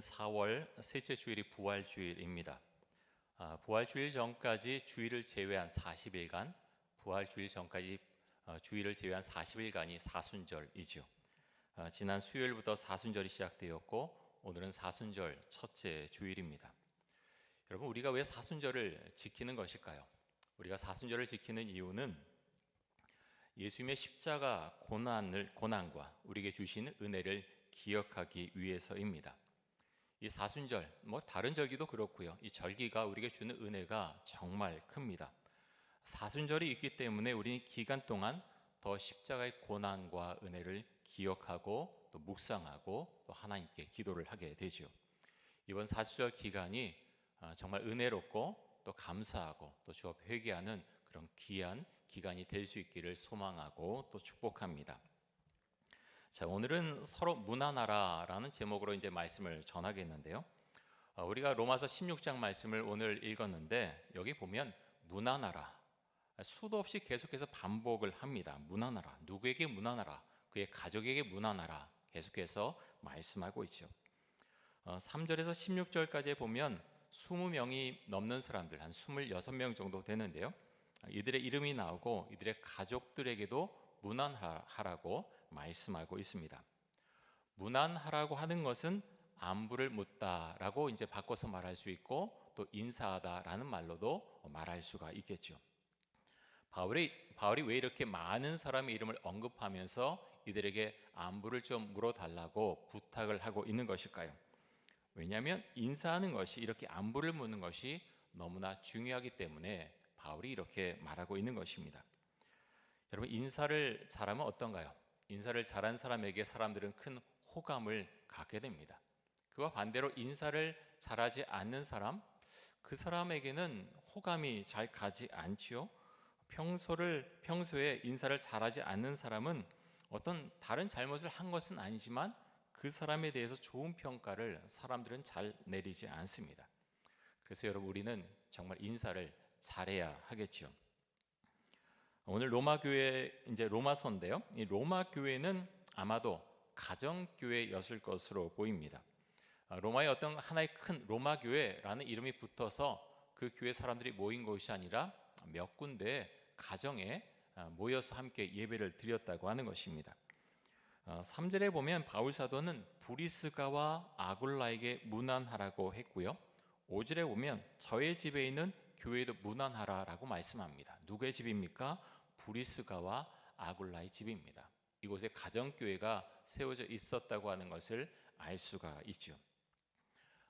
4월 셋째 주일이 부활주일입니다. 아, 부활주일 전까지 주일을 제외한 40일간, 부활주일 전까지 어, 주일을 제외한 40일간이 사순절이죠. 아, 지난 수요일부터 사순절이 시작되었고 오늘은 사순절 첫째 주일입니다. 여러분 우리가 왜 사순절을 지키는 것일까요? 우리가 사순절을 지키는 이유는 예수님의 십자가 고난을 고난과 우리에게 주신 은혜를 기억하기 위해서입니다. 이 사순절, 뭐 다른 절기도 그렇고요. 이 절기가 우리에게 주는 은혜가 정말 큽니다. 사순절이 있기 때문에 우리는 기간 동안 더 십자가의 고난과 은혜를 기억하고 또 묵상하고 또 하나님께 기도를 하게 되죠. 이번 사순절 기간이 아, 정말 은혜롭고 또 감사하고 또주 앞에 회개하는 그런 귀한 기간이 될 수 있기를 소망하고 또 축복합니다. 자, 오늘은 서로 무난하라라는 제목으로 이제 말씀을 전하겠는데요. 어, 우리가 로마서 16장 말씀을 오늘 읽었는데 여기 보면 무난하라 수도 없이 계속해서 반복을 합니다. 무난하라 누구에게 무난하라 그의 가족에게 무난하라 계속해서 말씀하고 있죠. 어, 3절에서 16절까지 보면 20명이 넘는 사람들 한 26명 정도 되는데요. 이들의 이름이 나오고 이들의 가족들에게도 무난하라고 말씀하고 있습니다. 무난하라고 하는 것은 안부를 묻다라고 이제 바꿔서 말할 수 있고 또 인사하다라는 말로도 말할 수가 있겠죠. 바울이 바울이 왜 이렇게 많은 사람의 이름을 언급하면서 이들에게 안부를 좀 물어달라고 부탁을 하고 있는 것일까요? 왜냐하면 인사하는 것이 이렇게 안부를 묻는 것이 너무나 중요하기 때문에 바울이 이렇게 말하고 있는 것입니다. 여러분 인사를 잘하면 어떤가요? 인사를 잘한 사람에게 사람들은 큰 호감을 갖게 됩니다. 그와 반대로 인사를 잘하지 않는 사람, 그 사람에게는 호감이 잘 가지 않지요. 평소를 평소에 인사를 잘하지 않는 사람은 어떤 다른 잘못을 한 것은 아니지만 그 사람에 대해서 좋은 평가를 사람들은 잘 내리지 않습니다. 그래서 여러분 우리는 정말 인사를 잘해야 하겠죠. 오늘 로마 교회 이제 로마서인데요. 이 로마 교회는 아마도 가정 교회였을 것으로 보입니다. 아, 로마의 어떤 하나의 큰 로마 교회라는 이름이 붙어서 그 교회 사람들이 모인 곳이 아니라 몇 군데 가정에 아, 모여서 함께 예배를 드렸다고 하는 것입니다. 3절에 아, 보면 바울 사도는 브리스가와 아굴라에게 문안하라고 했고요. 5절에 보면 저의 집에 있는 교회도 문안하라라고 말씀합니다. 누구의 집입니까? 브리스가와 아굴라의 집입니다. 이곳에 가정 교회가 세워져 있었다고 하는 것을 알 수가 있죠.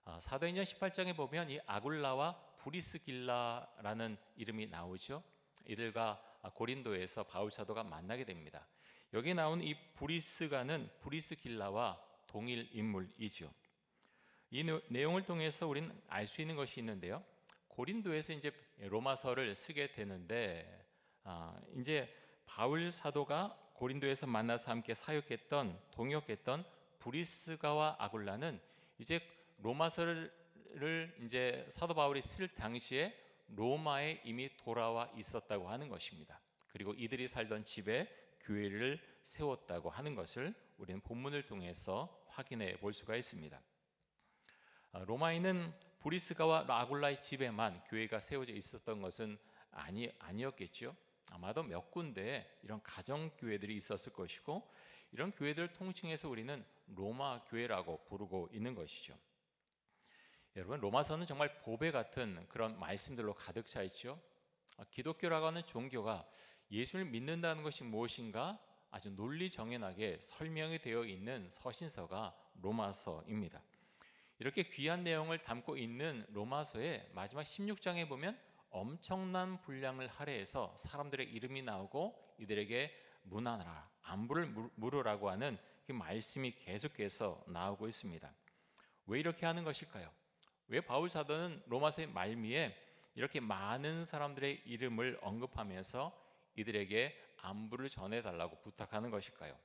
아, 사도행전 18장에 보면 이 아굴라와 브리스길라라는 이름이 나오죠. 이들과 고린도에서 바울 사도가 만나게 됩니다. 여기 나온 이 브리스가는 브리스길라와 동일 인물이죠. 이 내용을 통해서 우리는 알 수 있는 것이 있는데요. 고린도에서 이제 로마서를 쓰게 되는데 아, 이제 바울 사도가 고린도에서 만나서 함께 사역했던 동역했던 브리스가와 아굴라는 이제 로마서를 이제 사도 바울이 쓸 당시에 로마에 이미 돌아와 있었다고 하는 것입니다. 그리고 이들이 살던 집에 교회를 세웠다고 하는 것을 우리는 본문을 통해서 확인해 볼 수가 있습니다. 아, 로마에는 브리스가와 라굴라의 집에만 교회가 세워져 있었던 것은 아니 아니었겠죠. 아마도 몇 군데 이런 가정 교회들이 있었을 것이고 이런 교회들 통칭해서 우리는 로마 교회라고 부르고 있는 것이죠. 여러분 로마서는 정말 보배 같은 그런 말씀들로 가득 차 있죠. 아, 기독교라고 하는 종교가 예수를 믿는다는 것이 무엇인가 아주 논리 정연하게 설명이 되어 있는 서신서가 로마서입니다. 이렇게 귀한 내용을 담고 있는 로마서의 마지막 16장에 보면 엄청난 분량을 할애해서 사람들의 이름이 나오고 이들에게 문안하라 안부를 물으라고 하는 그 말씀이 계속해서 나오고 있습니다. 왜 이렇게 하는 것일까요? 왜 바울 사도는 로마서의 말미에 이렇게 많은 사람들의 이름을 언급하면서 이들에게 안부를 전해 달라고 부탁하는 것일까요?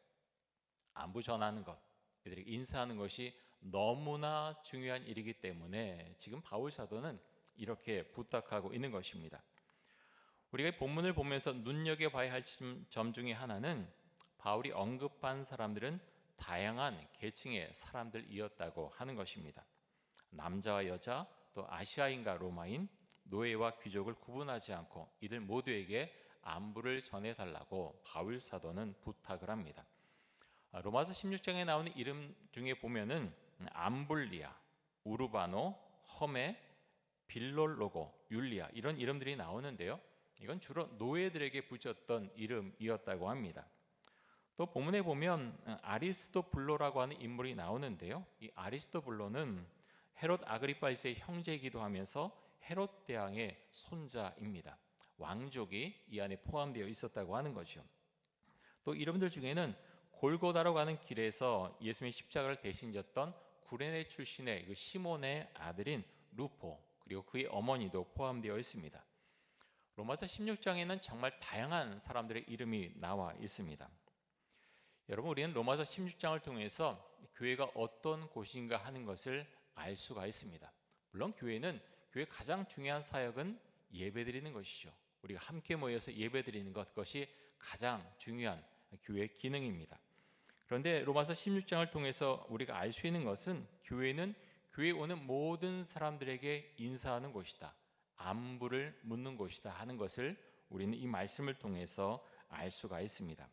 안부 전하는 것, 이들에게 인사하는 것이 너무나 중요한 일이기 때문에 지금 바울 사도는 이렇게 부탁하고 있는 것입니다. 우리가 본문을 보면서 눈여겨봐야 할 점 중에 하나는 바울이 언급한 사람들은 다양한 계층의 사람들이었다고 하는 것입니다. 남자와 여자 또 아시아인과 로마인 노예와 귀족을 구분하지 않고 이들 모두에게 안부를 전해 달라고 바울 사도는 부탁을 합니다. 아, 로마서 16장에 나오는 이름 중에 보면은 암블리아, 우르바노, 험에, 빌롤로고, 율리아 이런 이름들이 나오는데요. 이건 주로 노예들에게 붙였던 이름이었다고 합니다. 또 본문에 보면 어, 아리스토블로라고 하는 인물이 나오는데요. 이 아리스토블로는 헤롯 아그리파 1세의 형제이기도 하면서 헤롯 대왕의 손자입니다. 왕족이 이 안에 포함되어 있었다고 하는 거죠. 또 이름들 중에는 골고다라고 하는 길에서 예수님의 십자가를 대신 졌던 구레네 출신의 그 시몬의 아들인 루포 그리고 그의 어머니도 포함되어 있습니다. 로마서 16장에는 정말 다양한 사람들의 이름이 나와 있습니다. 여러분 우리는 로마서 16장을 통해서 교회가 어떤 곳인가 하는 것을 알 수가 있습니다. 물론 교회는 교회 가장 중요한 사역은 예배드리는 것이죠. 우리가 함께 모여서 예배드리는 것 그것이 가장 중요한 교회 기능입니다. 그런데 로마서 16장을 통해서 우리가 알 수 있는 것은 교회는 교회에 오는 모든 사람들에게 인사하는 곳이다. 안부를 묻는 곳이다 하는 것을 우리는 이 말씀을 통해서 알 수가 있습니다.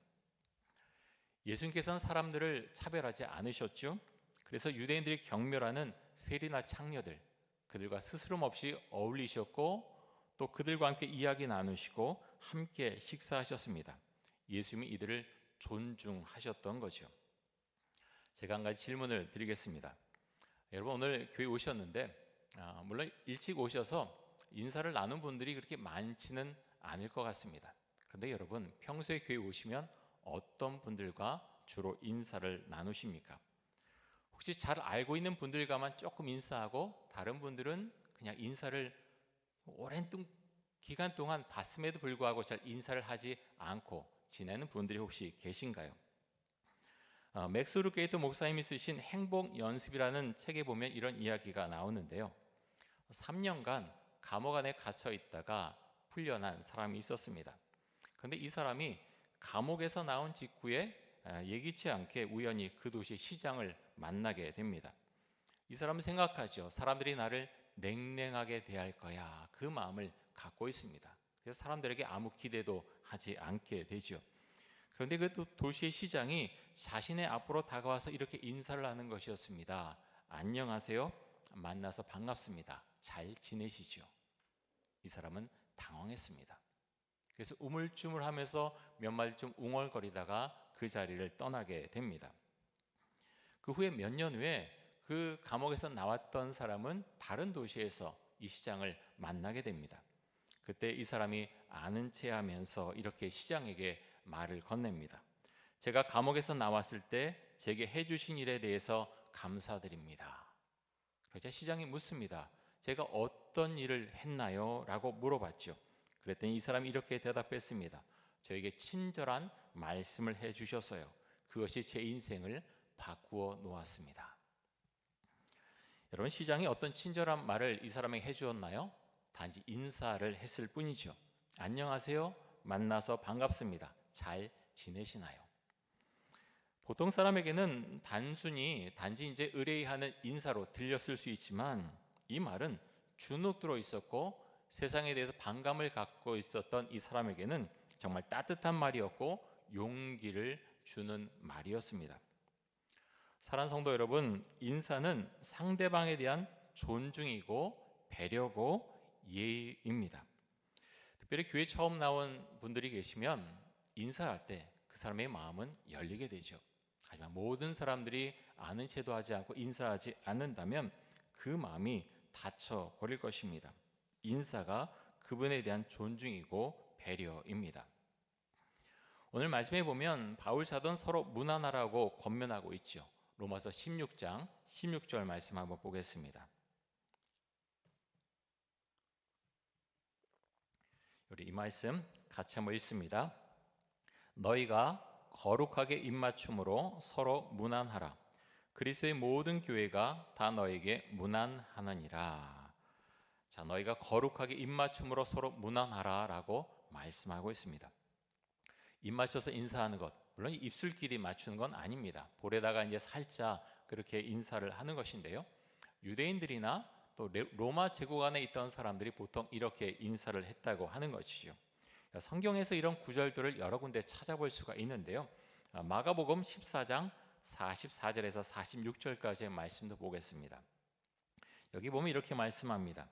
예수님께서는 사람들을 차별하지 않으셨죠. 그래서 유대인들이 경멸하는 세리나 창녀들 그들과 스스럼 없이 어울리셨고 또 그들과 함께 이야기 나누시고 함께 식사하셨습니다. 예수님이 이들을 존중하셨던 거죠. 제가 한 가지 질문을 드리겠습니다. 여러분 오늘 교회 오셨는데 아, 물론 일찍 오셔서 인사를 나눈 분들이 그렇게 많지는 않을 것 같습니다. 그런데 여러분 평소에 교회 오시면 어떤 분들과 주로 인사를 나누십니까? 혹시 잘 알고 있는 분들과만 조금 인사하고 다른 분들은 그냥 인사를 오랜 기간 동안 봤음에도 불구하고 잘 인사를 하지 않고 지내는 분들이 혹시 계신가요? 어, 맥스 루 게이트 목사님이 쓰신 행복 연습이라는 책에 보면 이런 이야기가 나오는데요. 3년간 감옥 안에 갇혀 있다가 풀려난 사람이 있었습니다. 그런데 이 사람이 감옥에서 나온 직후에 예기치 않게 우연히 그 도시 시장을 만나게 됩니다. 이 사람은 생각하죠. 사람들이 나를 냉랭하게 대할 거야. 그 마음을 갖고 있습니다. 그래서 사람들에게 아무 기대도 하지 않게 되죠. 그런데 그 도시의 시장이 자신의 앞으로 다가와서 이렇게 인사를 하는 것이었습니다. 안녕하세요. 만나서 반갑습니다. 잘 지내시죠? 이 사람은 당황했습니다. 그래서 우물쭈물 하면서 몇 마디 좀 웅얼거리다가 그 자리를 떠나게 됩니다. 그 후에 몇 년 후에 그 감옥에서 나왔던 사람은 다른 도시에서 이 시장을 만나게 됩니다. 그때 이 사람이 아는 체 하면서 이렇게 시장에게 말을 건넵니다. 제가 감옥에서 나왔을 때 제게 해주신 일에 대해서 감사드립니다. 그러자 시장이 묻습니다. 제가 어떤 일을 했나요? 라고 물어봤죠. 그랬더니 이 사람이 이렇게 대답했습니다. 저에게 친절한 말씀을 해 주셨어요. 그것이 제 인생을 바꾸어 놓았습니다. 여러분 시장이 어떤 친절한 말을 이 사람에게 해 주었나요? 단지 인사를 했을 뿐이죠. 안녕하세요. 만나서 반갑습니다. 잘 지내시나요? 보통 사람에게는 단순히 단지 이제 의뢰하는 인사로 들렸을 수 있지만 이 말은 주눅 들어 있었고 세상에 대해서 반감을 갖고 있었던 이 사람에게는 정말 따뜻한 말이었고 용기를 주는 말이었습니다. 사랑 성도 여러분, 인사는 상대방에 대한 존중이고 배려고 예의입니다. 특별히 교회 처음 나온 분들이 계시면 인사할 때 그 사람의 마음은 열리게 되죠. 하지만 모든 사람들이 아는 채도 하지 않고 인사하지 않는다면 그 마음이 닫혀 버릴 것입니다. 인사가 그분에 대한 존중이고 배려입니다. 오늘 말씀해 보면 바울 사도는 서로 무난하라고 권면하고 있죠. 로마서 16장 16절 말씀 한번 보겠습니다. 우리 이 말씀 같이 한번 읽습니다. 너희가 거룩하게 입맞춤으로 서로 무난하라. 그리스의 모든 교회가 다 너에게 무난하느니라. 자, 너희가 거룩하게 입맞춤으로 서로 무난하라라고 말씀하고 있습니다. 입 맞춰서 인사하는 것, 물론 입술끼리 맞추는 건 아닙니다. 볼에다가 이제 살짝 그렇게 인사를 하는 것인데요. 유대인들이나 또 레- 로마 제국 안에 있던 사람들이 보통 이렇게 인사를 했다고 하는 것이죠. 성경에서 이런 구절들을 여러 군데 찾아볼 수가 있는데요. 아, 마가복음 14장 44절에서 46절까지의 말씀도 보겠습니다. 여기 보면 이렇게 말씀합니다.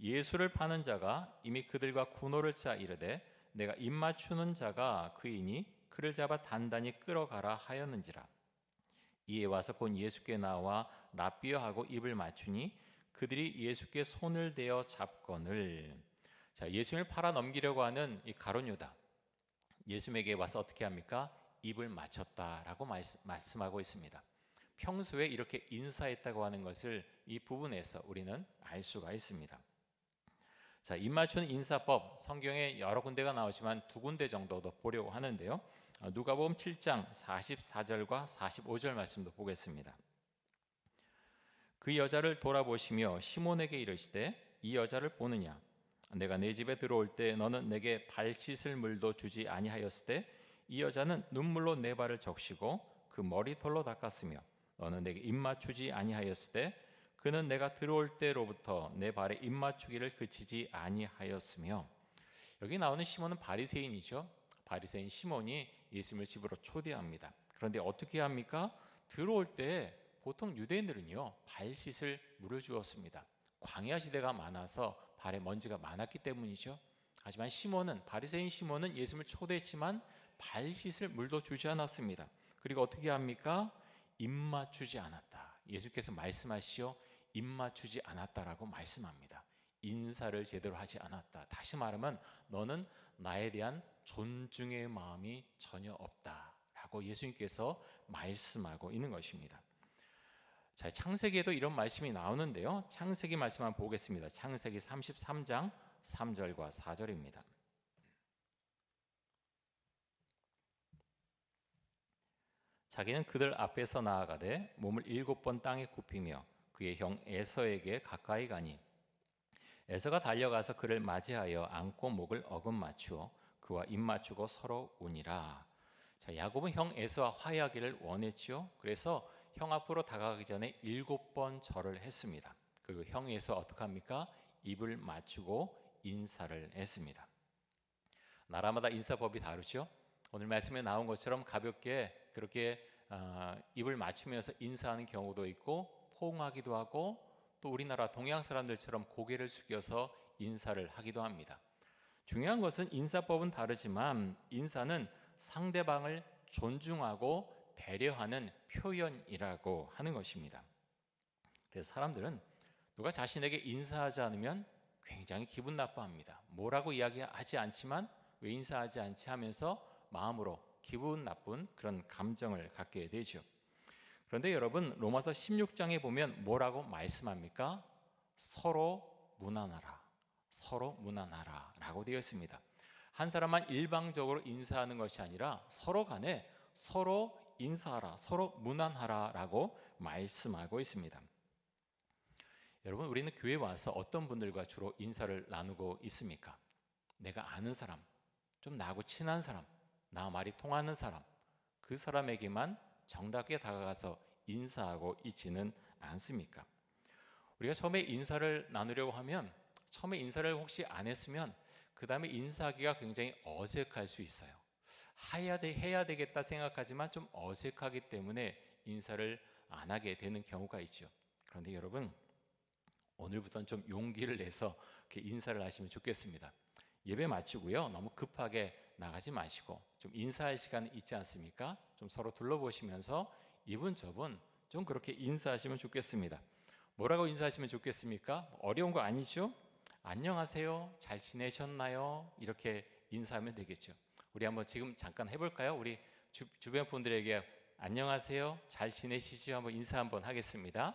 예수를 파는 자가 이미 그들과 군호를 짜 이르되 내가 입 맞추는 자가 그이니 그를 잡아 단단히 끌어가라 하였는지라. 이에 와서 곧 예수께 나와 라비어 하고 입을 맞추니 그들이 예수께 손을 대어 잡거늘 자 예수님을 팔아 넘기려고 하는 이 가론 유다 예수님에게 와서 어떻게 합니까 입을 맞췄다라고 말씀, 말씀하고 있습니다. 평소에 이렇게 인사했다고 하는 것을 이 부분에서 우리는 알 수가 있습니다. 자, 입 맞추는 인사법 성경에 여러 군데가 나오지만 두 군데 정도 더 보려고 하는데요. 어, 누가복음 7장 44절과 45절 말씀도 보겠습니다. 그 여자를 돌아보시며 시몬에게 이르시되 이 여자를 보느냐 내가 내 집에 들어올 때 너는 내게 발 씻을 물도 주지 아니하였을 때 이 여자는 눈물로 내 발을 적시고 그 머리털로 닦았으며 너는 내게 입 맞추지 아니하였을 때 그는 내가 들어올 때로부터 내 발에 입 맞추기를 그치지 아니하였으며 여기 나오는 시몬은 바리새인이죠. 바리새인 시몬이 예수님을 집으로 초대합니다. 그런데 어떻게 합니까? 들어올 때 보통 유대인들은요 발 씻을 물을 주었습니다. 광야 시대가 많아서 발에 먼지가 많았기 때문이죠. 하지만 시몬은 바리새인 시몬은 예수님을 초대했지만 발 씻을 물도 주지 않았습니다. 그리고 어떻게 합니까? 입 맞추지 않았다. 예수께서 말씀하시오 입 맞추지 않았다라고 말씀합니다. 인사를 제대로 하지 않았다. 다시 말하면 너는 나에 대한 존중의 마음이 전혀 없다라고 예수님께서 말씀하고 있는 것입니다. 자, 창세기에도 이런 말씀이 나오는데요. 창세기 말씀 한번 보겠습니다. 창세기 33장 3절과 4절입니다. 자기는 그들 앞에서 나아가되 몸을 일곱 번 땅에 굽히며 그의 형 에서에게 가까이 가니 에서가 달려가서 그를 맞이하여 안고 목을 어금 맞추어 그와 입 맞추고 서로 우니라. 자, 야곱은 형 에서와 화해하기를 원했지요. 그래서 형 앞으로 다가가기 전에 일곱 번 절을 했습니다. 그리고 형 에서 어떻게 합니까? 입을 맞추고 인사를 했습니다. 나라마다 인사법이 다르죠. 오늘 말씀에 나온 것처럼 가볍게 그렇게 어, 입을 맞추면서 인사하는 경우도 있고 포옹하기도 하고 또 우리나라 동양 사람들처럼 고개를 숙여서 인사를 하기도 합니다. 중요한 것은 인사법은 다르지만 인사는 상대방을 존중하고 배려하는 표현이라고 하는 것입니다. 그래서 사람들은 누가 자신에게 인사하지 않으면 굉장히 기분 나빠합니다. 뭐라고 이야기하지 않지만 왜 인사하지 않지 하면서 마음으로 기분 나쁜 그런 감정을 갖게 되죠. 그런데 여러분 로마서 16장에 보면 뭐라고 말씀합니까? 서로 무난하라. 서로 무난하라라고 되어 있습니다. 한 사람만 일방적으로 인사하는 것이 아니라 서로 간에 서로 인사하라, 서로 무난하라라고 말씀하고 있습니다. 여러분 우리는 교회 와서 어떤 분들과 주로 인사를 나누고 있습니까? 내가 아는 사람, 좀 나하고 친한 사람, 나 말이 통하는 사람, 그 사람에게만 정답게 다가가서 인사하고 있지는 않습니까? 우리가 처음에 인사를 나누려고 하면 처음에 인사를 혹시 안 했으면 그 다음에 인사하기가 굉장히 어색할 수 있어요. 해야, 돼, 해야 되겠다 생각하지만 좀 어색하기 때문에 인사를 안 하게 되는 경우가 있죠. 그런데 여러분 오늘부터는 좀 용기를 내서 인사를 하시면 좋겠습니다. 예배 마치고요. 너무 급하게 나가지 마시고 좀 인사할 시간 있지 않습니까? 좀 서로 둘러보시면서 이분 저분 좀 그렇게 인사하시면 좋겠습니다. 뭐라고 인사하시면 좋겠습니까? 어려운 거 아니죠? 안녕하세요. 잘 지내셨나요? 이렇게 인사하면 되겠죠. 우리 한번 지금 잠깐 해볼까요? 우리 주, 주변 분들에게 안녕하세요. 잘 지내시죠? 한번 인사 한번 하겠습니다.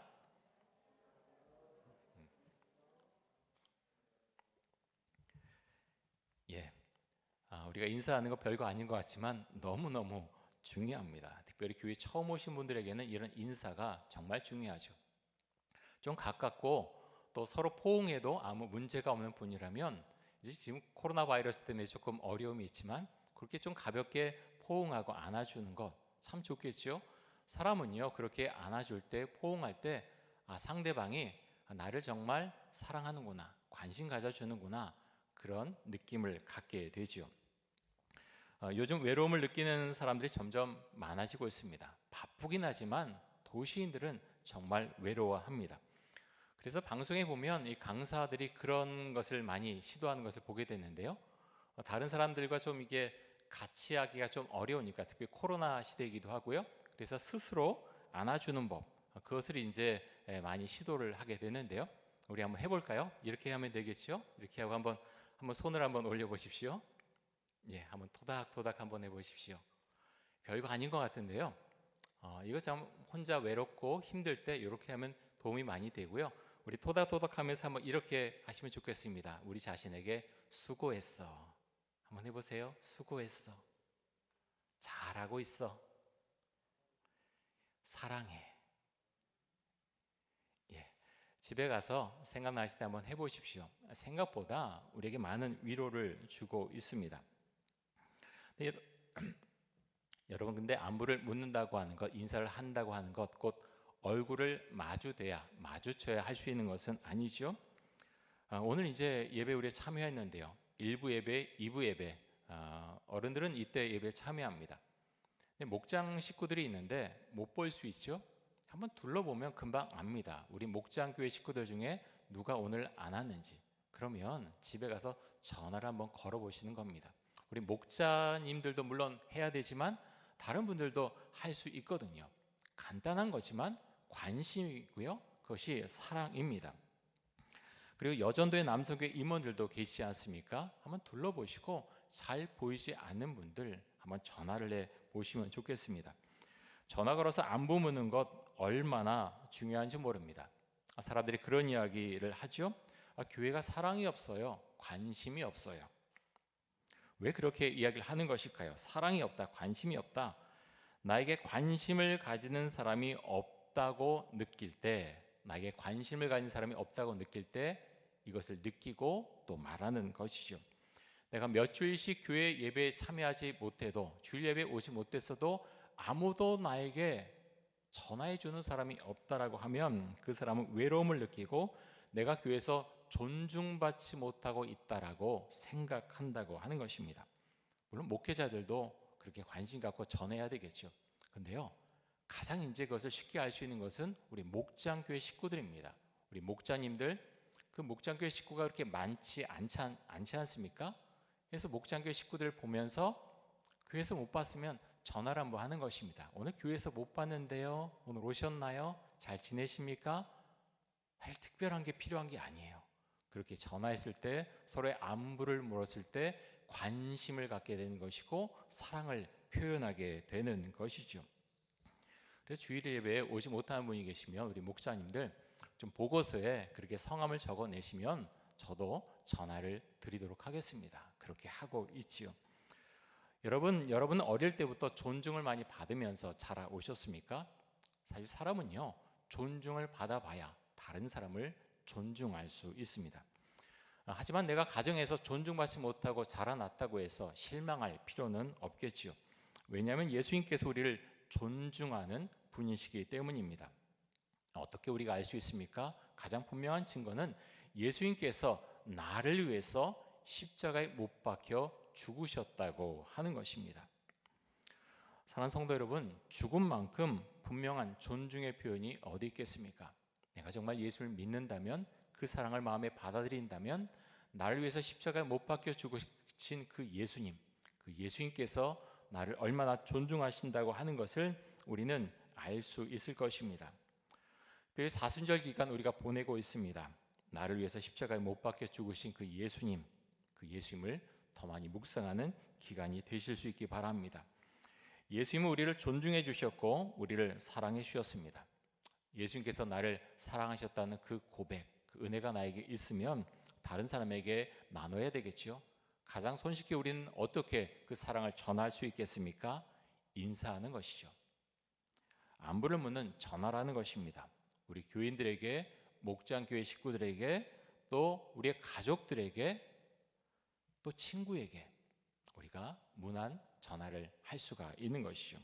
예. 아, 우리가 인사하는 거 별거 아닌 것 같지만 너무너무 중요합니다. 특별히 교회 처음 오신 분들에게는 이런 인사가 정말 중요하죠. 좀 가깝고 또 서로 포옹해도 아무 문제가 없는 분이라면 이제 지금 코로나 바이러스 때문에 조금 어려움이 있지만 그렇게 좀 가볍게 포옹하고 안아주는 것 참 좋겠죠. 사람은요 그렇게 안아줄 때 포옹할 때 아, 상대방이 나를 정말 사랑하는구나, 관심 가져주는구나 그런 느낌을 갖게 되죠. 어, 요즘 외로움을 느끼는 사람들이 점점 많아지고 있습니다. 바쁘긴 하지만 도시인들은 정말 외로워합니다. 그래서 방송에 보면 이 강사들이 그런 것을 많이 시도하는 것을 보게 되는데요. 어, 다른 사람들과 좀 이게 같이 하기가 좀 어려우니까 특히 코로나 시대이기도 하고요. 그래서 스스로 안아주는 법 어, 그것을 이제 예, 많이 시도를 하게 되는데요. 우리 한번 해볼까요? 이렇게 하면 되겠죠? 이렇게 하고 한번 한번 손을 한번 올려보십시오. 예, 한번 토닥토닥 한번 해보십시오. 별거 아닌 것 같은데요. 어, 이거 참 혼자 외롭고 힘들 때 이렇게 하면 도움이 많이 되고요. 우리 토닥토닥하면서 한번 이렇게 하시면 좋겠습니다. 우리 자신에게 수고했어. 한번 해보세요. 수고했어. 잘하고 있어. 사랑해. 예. 집에 가서 생각나실 때 한번 해보십시오. 생각보다 우리에게 많은 위로를 주고 있습니다. 여러분 근데 안부를 묻는다고 하는 것, 인사를 한다고 하는 것, 곧 얼굴을 마주대야 마주쳐야 할 수 있는 것은 아니죠. 아, 오늘 이제 예배 우리 참여했는데요. 1부 예배, 2부 예배 아, 어른들은 이때 예배 참여합니다. 목장 식구들이 있는데 못 볼 수 있죠. 한번 둘러보면 금방 압니다. 우리 목장 교회 식구들 중에 누가 오늘 안 왔는지. 그러면 집에 가서 전화를 한번 걸어 보시는 겁니다. 우리 목자님들도 물론 해야 되지만 다른 분들도 할 수 있거든요. 간단한 거지만 관심이고요. 그것이 사랑입니다. 그리고 여전도의 남성교회 임원들도 계시지 않습니까? 한번 둘러보시고 잘 보이지 않는 분들 한번 전화를 해 보시면 좋겠습니다. 전화 걸어서 안부 묻는 것 얼마나 중요한지 모릅니다. 아, 사람들이 그런 이야기를 하죠. 아, 교회가 사랑이 없어요. 관심이 없어요. 왜 그렇게 이야기를 하는 것일까요? 사랑이 없다, 관심이 없다. 나에게 관심을 가지는 사람이 없다고 느낄 때, 나에게 관심을 가진 사람이 없다고 느낄 때 이것을 느끼고 또 말하는 것이죠. 내가 몇 주일씩 교회 예배에 참여하지 못해도 주일 예배에 오지 못했어도 아무도 나에게 전화해 주는 사람이 없다라고 하면 그 사람은 외로움을 느끼고 내가 교회에서 존중받지 못하고 있다라고 생각한다고 하는 것입니다. 물론 목회자들도 그렇게 관심 갖고 전해야 되겠죠. 근데요. 가장 이제 그것을 쉽게 알 수 있는 것은 우리 목장 교회 식구들입니다. 우리 목자님들 그 목장 교회 식구가 그렇게 많지 않지, 않, 않지 않습니까? 그래서 목장 교회 식구들 보면서 교회에서 못 봤으면 전화를 한번 하는 것입니다. 오늘 교회에서 못 봤는데요. 오늘 오셨나요? 잘 지내십니까? 할 특별한 게 필요한 게 아니에요. 그렇게 전화했을 때 서로의 안부를 물었을 때 관심을 갖게 되는 것이고 사랑을 표현하게 되는 것이죠. 그래서 주일 예배에 오지 못하는 분이 계시면 우리 목사님들 좀 보고서에 그렇게 성함을 적어 내시면 저도 전화를 드리도록 하겠습니다. 그렇게 하고 있지요. 여러분, 여러분 어릴 때부터 존중을 많이 받으면서 자라 오셨습니까? 사실 사람은요, 존중을 받아봐야 다른 사람을 존중할 수 있습니다. 하지만 내가 가정에서 존중받지 못하고 자라났다고 해서 실망할 필요는 없겠지요. 왜냐하면 예수님께서 우리를 존중하는 분이시기 때문입니다. 어떻게 우리가 알 수 있습니까? 가장 분명한 증거는 예수님께서 나를 위해서 십자가에 못 박혀 죽으셨다고 하는 것입니다. 사랑하는 성도 여러분, 죽음만큼 분명한 존중의 표현이 어디 있겠습니까? 내가 정말 예수를 믿는다면 그 사랑을 마음에 받아들인다면 나를 위해서 십자가에 못 박혀 죽으신 그 예수님, 그 예수님께서 나를 얼마나 존중하신다고 하는 것을 우리는 알 수 있을 것입니다. 그 사순절 기간 우리가 보내고 있습니다. 나를 위해서 십자가에 못 박혀 죽으신 그 예수님, 그 예수님을 더 많이 묵상하는 기간이 되실 수 있기 바랍니다. 예수님은 우리를 존중해 주셨고 우리를 사랑해 주셨습니다. 예수님께서 나를 사랑하셨다는 그 고백, 그 은혜가 나에게 있으면 다른 사람에게 나눠야 되겠죠. 가장 손쉽게 우리는 어떻게 그 사랑을 전할 수 있겠습니까? 인사하는 것이죠. 안부를 묻는 전화라는 것입니다. 우리 교인들에게 목장 교회 식구들에게 또 우리의 가족들에게 또 친구에게 우리가 문안 전화를 할 수가 있는 것이죠.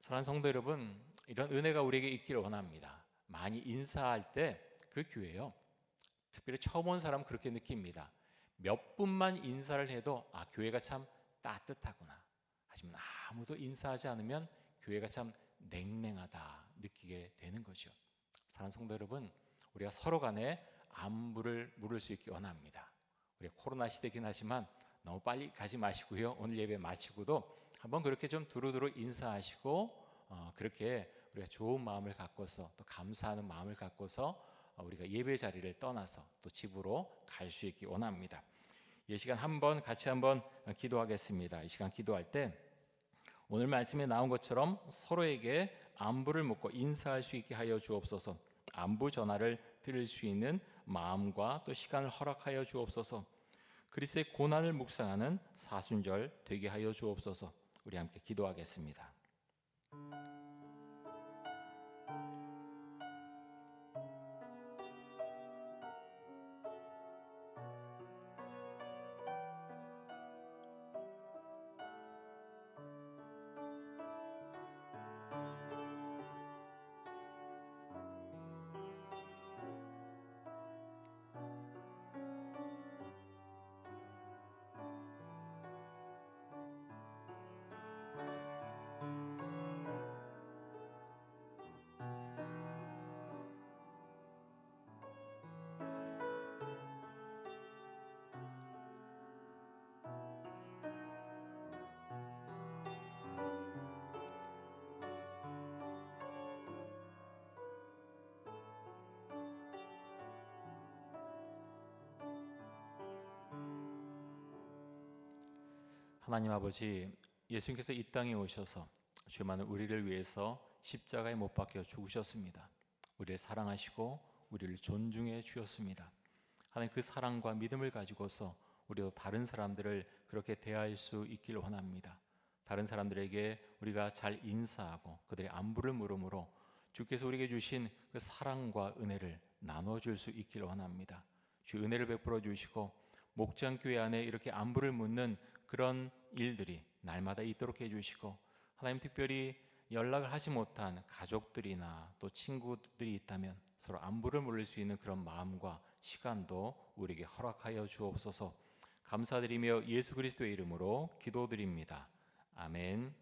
사랑하는 성도 여러분, 이런 은혜가 우리에게 있기를 원합니다. 많이 인사할 때 그 교회요. 특별히 처음 온 사람 은 그렇게 느낍니다. 몇 분만 인사를 해도 아 교회가 참 따뜻하구나. 하지만 아무도 인사하지 않으면 교회가 참 냉랭하다 느끼게 되는 거죠. 사랑하는 성도 여러분, 우리가 서로 간에 안부를 물을 수 있기 원합니다. 우리가 코로나 시대긴 하지만 너무 빨리 가지 마시고요. 오늘 예배 마치고도 한번 그렇게 좀 두루두루 인사하시고 어, 그렇게 우리가 좋은 마음을 갖고서 또 감사하는 마음을 갖고서 어, 우리가 예배 자리를 떠나서 또 집으로 갈 수 있기 원합니다. 이 시간 한번 같이 한번 기도하겠습니다. 이 시간 기도할 때 오늘 말씀에 나온 것처럼 서로에게 안부를 묻고 인사할 수 있게 하여 주옵소서. 안부 전화를 들을 수 있는 마음과 또 시간을 허락하여 주옵소서. 그리스의 고난을 묵상하는 사순절 되게 하여 주옵소서. 우리 함께 기도하겠습니다. 하나님 아버지 예수님께서 이 땅에 오셔서 죄 많은 우리를 위해서 십자가에 못 박혀 죽으셨습니다. 우리를 사랑하시고 우리를 존중해 주셨습니다. 하나님 그 사랑과 믿음을 가지고서 우리도 다른 사람들을 그렇게 대할 수 있길 원합니다. 다른 사람들에게 우리가 잘 인사하고 그들의 안부를 물음으로 주께서 우리에게 주신 그 사랑과 은혜를 나눠 줄 수 있길 원합니다. 주 은혜를 베풀어 주시고 목장 교회 안에 이렇게 안부를 묻는 그런 일들이 날마다 있도록 해주시고 하나님 특별히 연락을 하지 못한 가족들이나 또 친구들이 있다면 서로 안부를 물을 수 있는 그런 마음과 시간도 우리에게 허락하여 주옵소서. 감사드리며 예수 그리스도의 이름으로 기도드립니다. 아멘.